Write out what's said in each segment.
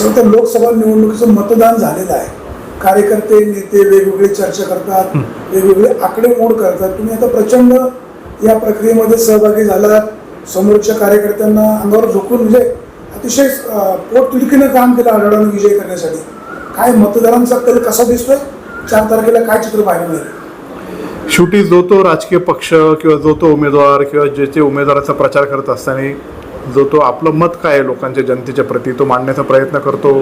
खरं तर लोकसभा निवडणुकीचं मतदान झालेलं आहे. कार्यकर्ते नेते वेगवेगळे चर्चा करतात वेगवेगळे आकडेमोड करतात. तुम्ही आता प्रचंड या प्रक्रियेमध्ये सहभागी झालात. समोरच्या कार्यकर्त्यांना अंगावर झोकून म्हणजे अतिशय पोटतिडकीनं काम केलं आढळून विजय करण्यासाठी. काय मतदारांचा कल कसा दिसतोय? चार तारखेला काय चित्र पाहायला मिळेल? शेवटी जो तो राजकीय पक्ष किंवा जो तो उमेदवार किंवा जे ते उमेदवाराचा प्रचार करत असताना जो तो आपलं मत काय आहे लोकांच्या जनतेच्या प्रती तो मांडण्याचा प्रयत्न करतो.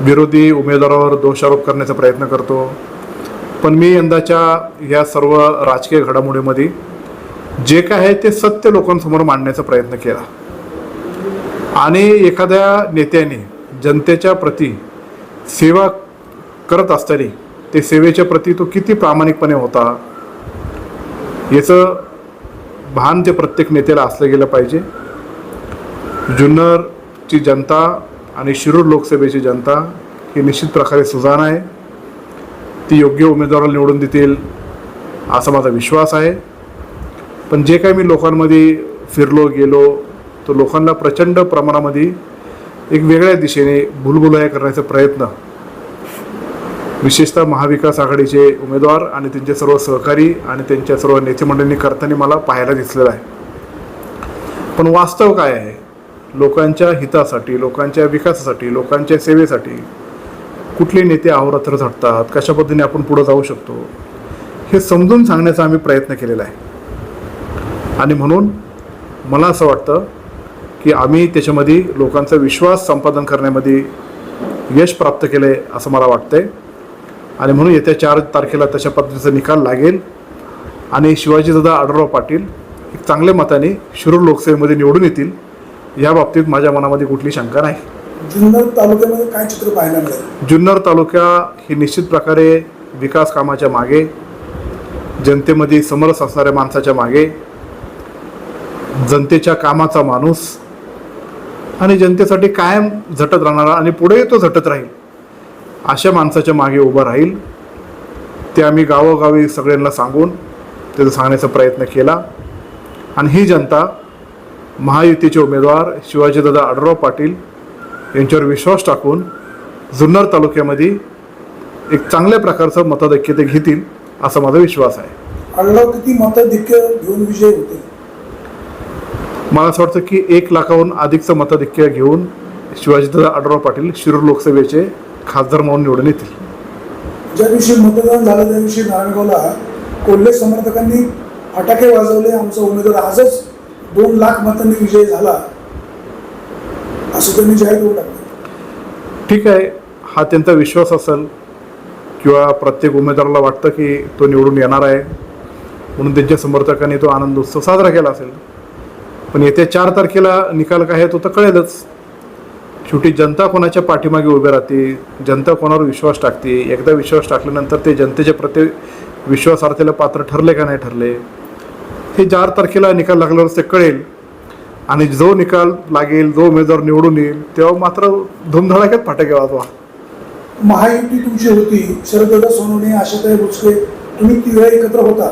विरोधी उमेदवारावर दोषारोप करण्याचा प्रयत्न करतो. पण मी यंदाच्या या सर्व राजकीय घडामोडीमध्ये जे काय आहे ते सत्य लोकांसमोर मांडण्याचा प्रयत्न केला. आणि एखाद्या नेत्याने जनतेच्या प्रती सेवा करत असताना ते सेवेच्या प्रती तो किती प्रामाणिकपणे होता याचं भान ते प्रत्येक नेत्याला असलं गेलं पाहिजे. जुन्नरची जनता आणि शिरूर लोकसभेची जनता ही निश्चित प्रकारे सुजाण आहे. ती योग्य उमेदवाराला निवडून देतील असा माझा विश्वास आहे. पण जे काही मी लोकांमध्ये फिरलो गेलो तो लोकांना प्रचंड प्रमाणामध्ये एक वेगळ्या दिशेने भुलभुलाया करण्याचा प्रयत्न. विशेषतः महाविकास आघाडीचे उमेदवार आणि त्यांचे सर्व सहकारी आणि त्यांच्या सर्व नेते मंडळींनी करताना मला पाहायला दिसलेलं आहे. पण वास्तव काय आहे? लोकांच्या हितासाठी लोकांच्या विकासासाठी लोकांच्या सेवेसाठी कुठले नेते अहोरात्र झटतात? कशा पद्धतीने आपण पुढे जाऊ शकतो? हे समजून सांगण्याचा आम्ही प्रयत्न केलेला आहे. आणि म्हणून मला असं वाटतं की आम्ही त्याच्यामध्ये लोकांचा विश्वास संपादन करण्यामध्ये यश प्राप्त केलं आहे असं मला वाटतंय. आणि म्हणून येत्या चार तारखेला तशा पद्धतीचा निकाल लागेल. आणि शिवाजीदादा आढळराव पाटील एक चांगल्या मताने शिरूर लोकसभेमध्ये निवडून येतील. या बाबतीत माझ्या मनामध्ये कुठली शंका नाही. जुन्नर तालुक्यामध्ये काय चित्र पाहायला मिळेल? जुन्नर तालुका ही निश्चित प्रकारे विकास कामाच्या मागे जनतेमध्ये समरस असणाऱ्या माणसाच्या मागे जनतेच्या कामाचा माणूस आणि जनतेसाठी कायम झटत राहणारा आणि पुढेही तो झटत राहील अशा माणसाच्या मागे उभं राहील. ते आम्ही गावोगावी सगळ्यांना सांगून त्याचा सांगण्याचा प्रयत्न केला. आणि ही जनता महायुतीचे उमेदवार शिवाजीदादा आढळराव पाटील यांच्यावर विश्वास टाकून जुन्नर तालुक्यामध्ये एक चांगल्या प्रकारचं मतदैक्य ते घेतील असा माझा विश्वास आहे. किती मताधिक्य घेऊन विजय होतील मला असं वाटतं की एक लाखाहून अधिकचं मताधिक्य घेऊन शिवाजीदादा आढळराव पाटील शिरूर लोकसभेचे खासदार म्हणून निवडून येतील. ज्या दिवशी मतदान झालं त्या दिवशी नारायणगावला कोल्हे समर्थकांनी फटाके वाजवले. आमचा उमेदवार आजच दोन लाख मतांनी विजय झाला असं त्यांनी जाहीर करून टाकलं. ठीक आहे हा त्यांचा विश्वास असेल किंवा प्रत्येक उमेदवाराला वाटतं की तो निवडून येणार आहे म्हणून त्यांच्या समर्थकांनी तो आनंद उत्सव साजरा केला असेल. पण येत्या चार तारखेला निकाल काय आहे तो तर कळेलच. शेवटी जनता कोणाच्या पाठीमागे उभे राहते जनता कोणावर विश्वास टाकते एकदा विश्वास टाकल्यानंतर ते जनतेच्या प्रति विश्वासार्थीला पात्र ठरले का नाही ठरले हे चार तारखेला निकाल लागल्यावरच ते कळेल. आणि जो निकाल लागेल जो उमेदवार निवडून येईल तेव्हा मात्र धुमधडाक्यात फटाके वाजवा. महायुती तुमची होती. शरददादा सोनवणे आशाताई बुचके तुम्ही तिघा एकत्र होता.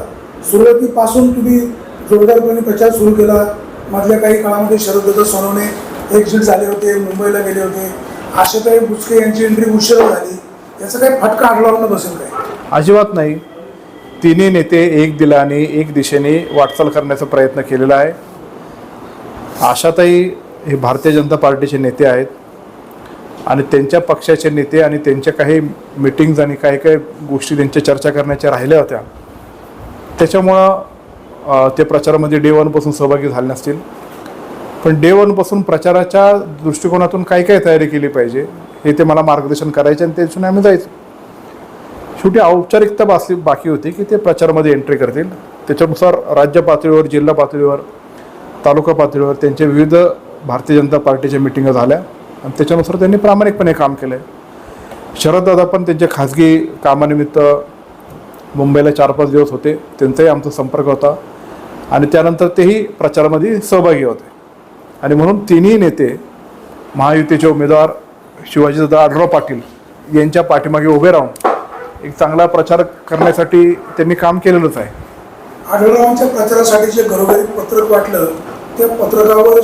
सुरुवातीपासून तुम्ही जोरदारपणे प्रचार सुरू केला. मधल्या काही काळामध्ये शरददादा सोनवणे एक्झिट झाले होते मुंबईला गेले होते. आशाताई बुचके यांची एंट्री उशिरा झाली. याचा काही फटका आढळावला बसेल काय? अजिबात नाही. तिन्ही नेते एक दिलाने एक दिशेने वाटचाल करण्याचा प्रयत्न केलेला आहे. आशाताई हे भारतीय जनता पार्टीचे नेते आहेत. आणि त्यांच्या पक्षाचे नेते आणि त्यांच्या काही मिटिंग्ज आणि काही काही गोष्टी त्यांच्या चर्चा करण्याच्या राहिल्या होत्या. त्याच्यामुळं ते प्रचारामध्ये डे वनपासून सहभागी झाले नसतील. पण डे वनपासून प्रचाराच्या दृष्टिकोनातून काय काय तयारी केली पाहिजे. हे ते मला मार्गदर्शन करायचे आणि त्याच्याने आम्ही जायचो. शेवटी औपचारिकता बासली बाकी होती की ते प्रचारामध्ये एंट्री करतील. त्याच्यानुसार राज्य पातळीवर जिल्हा पातळीवर तालुका पातळीवर त्यांचे विविध भारतीय जनता पार्टीच्या मिटिंगा झाल्या. आणि त्याच्यानुसार त्यांनी प्रामाणिकपणे काम केलं आहे शरददादा पण त्यांच्या खाजगी कामानिमित्त मुंबईला चार पाच दिवस होते. त्यांचाही आमचा संपर्क होता. आणि त्यानंतर तेही प्रचारामध्ये सहभागी होते. आणि म्हणून तिन्ही नेते महायुतीचे उमेदवार शिवाजीदादा आढळराव पाटील यांच्या पाठीमागे उभे राहून एक चांगला प्रचार करण्यासाठी त्यांनी काम केलेलंच आहे. आढळरावांच्या प्रचारासाठी जे घरोघरी पत्रक वाटलं त्या पत्रकावर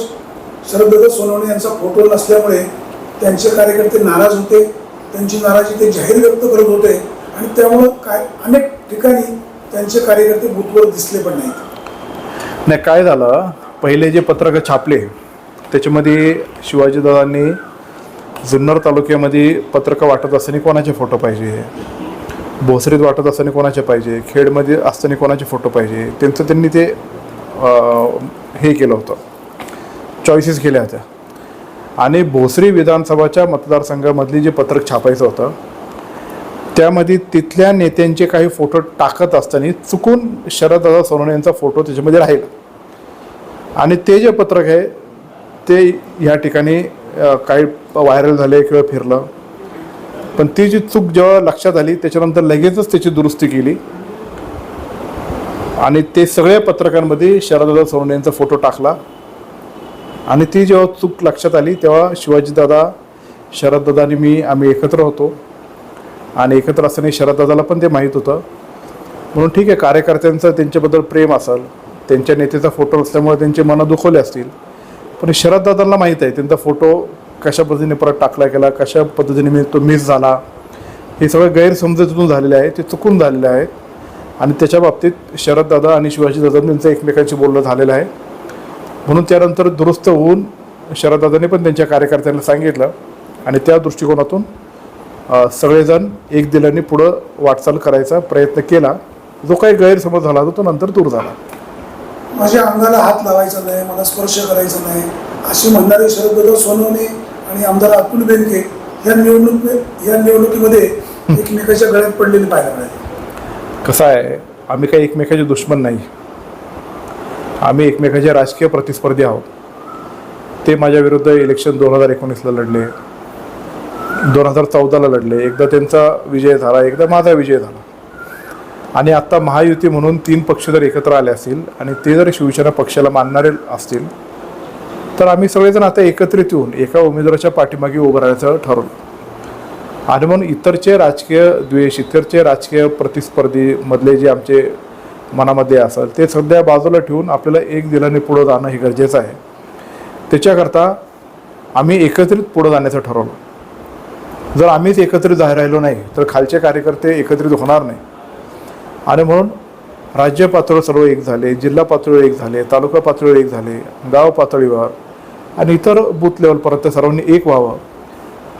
शरददादा सोनवणे यांचा फोटो नसल्यामुळे त्यांचे कार्यकर्ते नाराज होते त्यांची नाराजी ते जाहीर व्यक्त करत होते आणि त्यामुळं काय अनेक ठिकाणी त्यांचे कार्यकर्ते बुथवर दिसले पण नाहीत. नाही काय झालं? पहिले जे पत्रकं छापले त्याच्यामध्ये शिवाजीदादांनी जुन्नर तालुक्यामध्ये पत्रकं वाटत असताना कोणाचे फोटो पाहिजे? भोसरीत वाटत असताना कोणाचे पाहिजे खेडमध्ये असताना कोणाचे फोटो पाहिजे त्यांचं त्यांनी ते हे केलं होतं. चॉईसेस केल्या होत्या. आणि भोसरी विधानसभाच्या मतदारसंघामधली जे पत्रक छापायचं होतं त्यामध्ये तिथल्या नेत्यांचे काही फोटो टाकत असताना चुकून शरददादा सोनवणे यांचा फोटो त्याच्यामध्ये राहिला. आणि ते जे पत्रक आहे ते ह्या ठिकाणी काही व्हायरल झाले किंवा फिरलं. पण ती जी चूक जेव्हा लक्षात आली त्याच्यानंतर लगेचच त्याची दुरुस्ती केली. आणि ते सगळ्या पत्रकांमध्ये शरददादा सोनवणे यांचा फोटो टाकला. आणि ती जेव्हा चूक लक्षात आली तेव्हा शिवाजीदादा शरददादा आणि मी आम्ही एकत्र होतो. आणि एकत्र असताना शरददादाला पण ते माहीत होतं. म्हणून ठीक आहे कार्यकर्त्यांचं त्यांच्याबद्दल प्रेम असेल त्यांच्या नेत्याचा फोटो असल्यामुळे त्यांचे मनं दुखवले असतील. पण शरददादांना माहीत आहे त्यांचा फोटो कशा पद्धतीने परत टाकला गेला कशा पद्धतीने मी तो मिस झाला हे सगळं गैरसमजुतीतून झालेले आहे ते चुकून झालेले आहे आणि त्याच्या बाबतीत शरददादा आणि शिवाजीदादा त्यांचं एकमेकांशी बोलणं झालेलं आहे. म्हणून त्यानंतर दुरुस्त होऊन शरददादाने पण त्यांच्या कार्यकर्त्यांना सांगितलं आणि त्या दृष्टिकोनातून सगळेजण एक दिलाने पुढं वाटचाल करायचा प्रयत्न केला. जो काही गैरसमज झाला होता तो नंतर दूर झाला. माझ्या अंगाला हात लावायचा नाही मला स्पर्श करायचा नाही अशी म्हणणारे शरददादा सोनवणे आणि आमदार अतुल बेनके या निवडणूक या निवडणुकीमध्ये एकमेकाच्या गळ्यात पडलेले पाहायला मिळाले. कसं आहे आम्ही काही एकमेकाचे दुश्मन नाही. आम्ही एकमेकाचे राजकीय प्रतिस्पर्धी आहोत. ते माझ्या विरुद्ध इलेक्शन दोन हजार एकोणीसला लढले. दोन हजार चौदाला लढले. एकदा त्यांचा विजय झाला एकदा माझा विजय झाला. आणि आत्ता महायुती म्हणून तीन पक्ष जर एकत्र आले असतील आणि ते जर शिवसेना पक्षाला मानणारे असतील तर आम्ही सगळेजण आता एकत्रित येऊन एका उमेदवाराच्या पाठीमागे उभं राहायचं ठरवलं. आणि म्हणून इतरचे राजकीय द्वेष इतरचे राजकीय प्रतिस्पर्धी मधले जे आमचे मनामध्ये असेल ते सध्या बाजूला ठेवून आपल्याला एक दिलाने पुढं जाणं हे गरजेचं आहे. त्याच्याकरता आम्ही एकत्रित पुढं जाण्याचं ठरवलं. जर आम्हीच एकत्रित जाहीर राहिलो नाही तर खालचे कार्यकर्ते एकत्रित होणार नाही. आणि म्हणून राज्य पातळीवर सर्व एक झाले जिल्हा पातळीवर एक झाले तालुका पातळीवर एक झाले गाव पातळीवर आणि इतर बूथ लेवलपर्यंत सर्वांनी एक व्हावं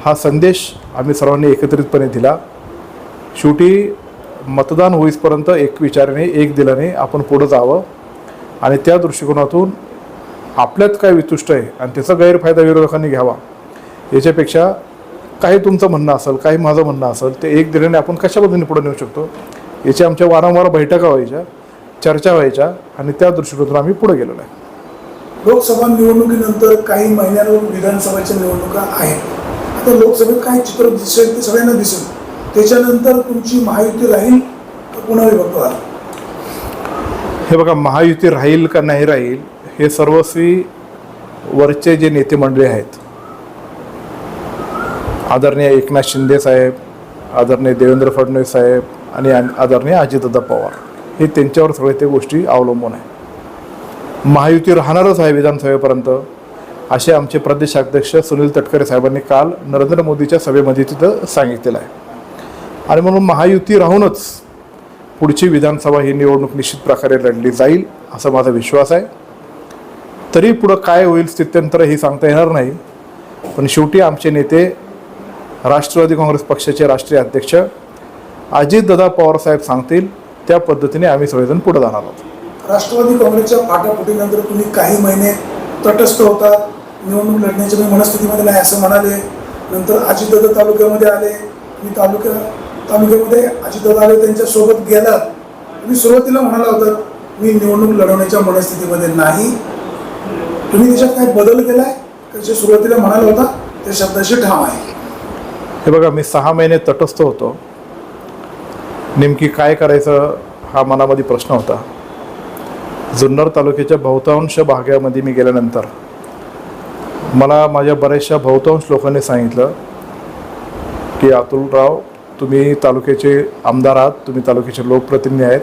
हा संदेश आम्ही सर्वांनी एकत्रितपणे दिला. शेवटी मतदान होईपर्यंत एक विचाराने एक दिलाने आपण पुढं जावं. आणि त्या दृष्टिकोनातून आपल्यात काय वितुष्ट आहे आणि त्याचा गैरफायदा विरोधकांनी घ्यावा याच्यापेक्षा काही तुमचं म्हणणं असेल काही माझं म्हणणं असेल ते एक दिल्याने आपण कशा पद्धतीने पुढे नेऊ शकतो? याच्या आमच्या वारंवार बैठका व्हायच्या चर्चा व्हायच्या आणि त्या दृष्टिकोनातून आम्ही पुढे गेलेलो आहे. लोकसभा निवडणुकीनंतर काही महिन्यांवर विधानसभेच्या निवडणुका आहेत. आता लोकसभेत काय चित्र दिसेल ते सगळ्यांना दिसेल. त्याच्यानंतर तुमची महायुती राहील पुन्हा विभक्त व्हाल हे बघा महायुती राहील का नाही राहील हे सर्वस्वी वरचे जे नेते मंडळी आहेत आदरणीय एकनाथ शिंदे साहेब आदरणीय देवेंद्र फडणवीस साहेब आणि आदरणीय अजितदादा पवार हे त्यांच्यावर सगळे ते गोष्टी अवलंबून आहे महायुती राहणारच आहे विधानसभेपर्यंत. असे आमचे प्रदेशाध्यक्ष सुनील तटकरे साहेबांनी काल नरेंद्र मोदीच्या सभेमध्ये तिथं सांगितलेलं आहे. आणि म्हणून महायुती राहूनच पुढची विधानसभा ही निवडणूक निश्चित प्रकारे लढली जाईल असा माझा विश्वास आहे. तरी पुढं काय होईल स्थित्यंतर हे सांगता येणार नाही. पण शेवटी आमचे नेते राष्ट्रवादी काँग्रेस पक्षाचे राष्ट्रीय अध्यक्ष अजितदादा पवार साहेब सांगतील त्या पद्धतीने आम्ही सगळेजण पुढे जाणार आहोत. राष्ट्रवादी काँग्रेसच्या फाटाफुटीनंतर तुम्ही काही महिने तटस्थ होता. निवडणूक लढण्याच्या मी मनस्थितीमध्ये नाही असं म्हणाले. नंतर अजितदादा तालुक्यामध्ये आले. मी तालुक्या तालुक्यामध्ये अजितदादा आले त्यांच्यासोबत गेला. गेलात तुम्ही सुरुवातीला म्हणाला होता मी निवडणूक लढवण्याच्या मनस्थितीमध्ये नाही. तुम्ही त्याच्यात काय बदल केलाय? का जे सुरुवातीला म्हणाला होता त्या शब्दाशी ठाम आहे? हे बघा मी सहा महिने तटस्थ होतो. नेमकी काय करायचं हा मनामध्ये प्रश्न होता. जुन्नर तालुक्याच्या बहुतांश भागामध्ये मी गेल्यानंतर मला माझ्या बऱ्याचशा बहुतांश लोकांनी सांगितलं की अतुलराव तुम्ही तालुक्याचे आमदार आहात तुम्ही तालुक्याचे लोकप्रतिनिधी आहेत.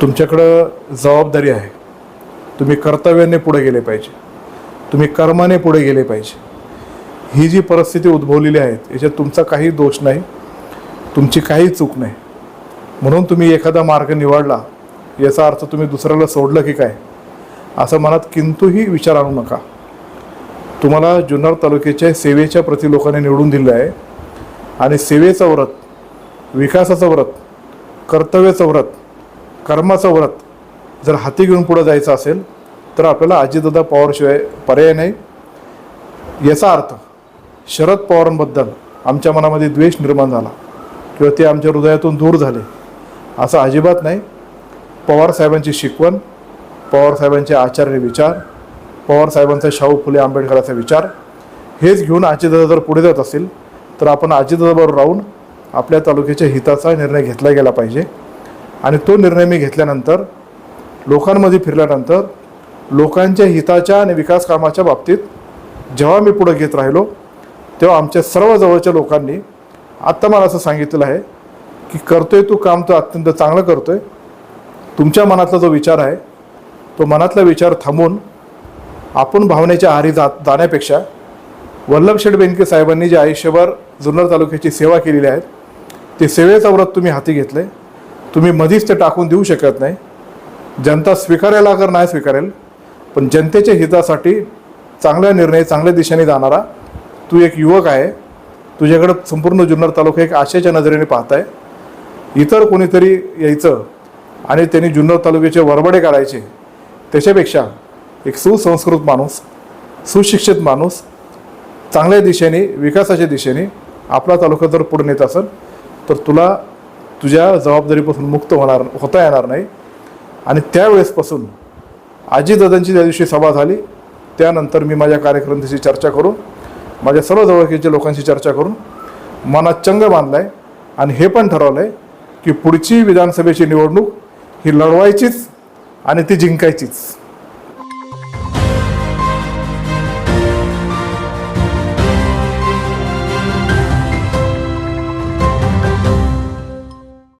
तुमच्याकडं जबाबदारी आहे. तुम्ही कर्तव्याने पुढे गेले पाहिजे. तुम्ही कर्माने पुढे गेले पाहिजे. ही जी परिस्थिती उद्भवलेली आहे याच्यात तुमचा काही दोष नाही. तुमची काही चूक नाही. म्हणून तुम्ही एखादा मार्ग निवडला याचा अर्थ तुम्ही दुसऱ्याला सोडलं की काय? असं मनात किंतूही विचार आणू नका. तुम्हाला जुन्नर तालुक्याच्या सेवेच्या प्रति लोकांनी निवडून दिलं आहे. आणि सेवेचं व्रत विकासाचं व्रत कर्तव्याचं व्रत कर्माचं व्रत जर हाती घेऊन पुढं जायचं असेल तर आपल्याला अजितदादा पवारशिवाय पर्याय नाही. याचा अर्थ शरद पवारांबद्दल आमच्या मनामध्ये द्वेष निर्माण झाला. किंवा ते आमच्या हृदयातून दूर झाले. असं अजिबात नाही. पवार साहेबांची शिकवण पवार साहेबांचे आचार्य विचार पवार साहेबांचा शाहू फुले आंबेडकरांचा विचार हेच घेऊन आजीदादा जर पुढे जात असेल तर आपण आजीदादाबरोबर राहून आपल्या तालुक्याच्या हिताचा निर्णय घेतला गेला पाहिजे. आणि तो निर्णय मी घेतल्यानंतर लोकांमध्ये फिरल्यानंतर लोकांच्या हिताच्या आणि विकास कामाच्या बाबतीत जेव्हा मी पुढे घेत राहिलो तेव्हा आमच्या सर्व जवळच्या लोकांनी आत्ता मला असं सांगितलेलं आहे की करतोय तू काम तो अत्यंत चांगलं करतोय तुमच्या मनातला जो विचार आहे तो मनातला विचार थांबून आपण भावनेच्या आहारी जात जाण्यापेक्षा वल्लभ शेठ बेनके साहेबांनी जे आयुष्यभर जुन्नर तालुक्याची सेवा केलेली आहे ते सेवेचा व्रत तुम्ही हाती घेतले तुम्ही मधीच ते टाकून देऊ शकत नाही. जनता स्वीकारायला अगर नाही स्वीकारेल पण जनतेच्या हितासाठी चांगला निर्णय चांगल्या दिशेने जाणारा तू एक युवक आहे. तुझ्याकडं संपूर्ण जुन्नर तालुका एक आशेच्या नजरेने पाहत आहे इतर कोणीतरी यायचं आणि त्यांनी जुन्नर तालुक्याचे वरबडे काढायचे. त्याच्यापेक्षा एक सुसंस्कृत माणूस सुशिक्षित माणूस चांगल्या दिशेने विकासाच्या दिशेने आपला तालुका जर पुढे नेत असेल तर तुला तुझ्या जबाबदारीपासून मुक्त होणार होता येणार नाही. आणि त्यावेळेसपासून आजीदादांची त्या दिवशी सभा झाली त्यानंतर मी माझ्या कार्यक्रमाची चर्चा करून माझ्या सर्व जवळकीच्या लोकांशी चर्चा करून मनात चंग बांधला आहे आणि हे पण ठरवलं आहे की पुढची विधानसभेची निवडणूक ही लढवायचीच आणि ती जिंकायचीच.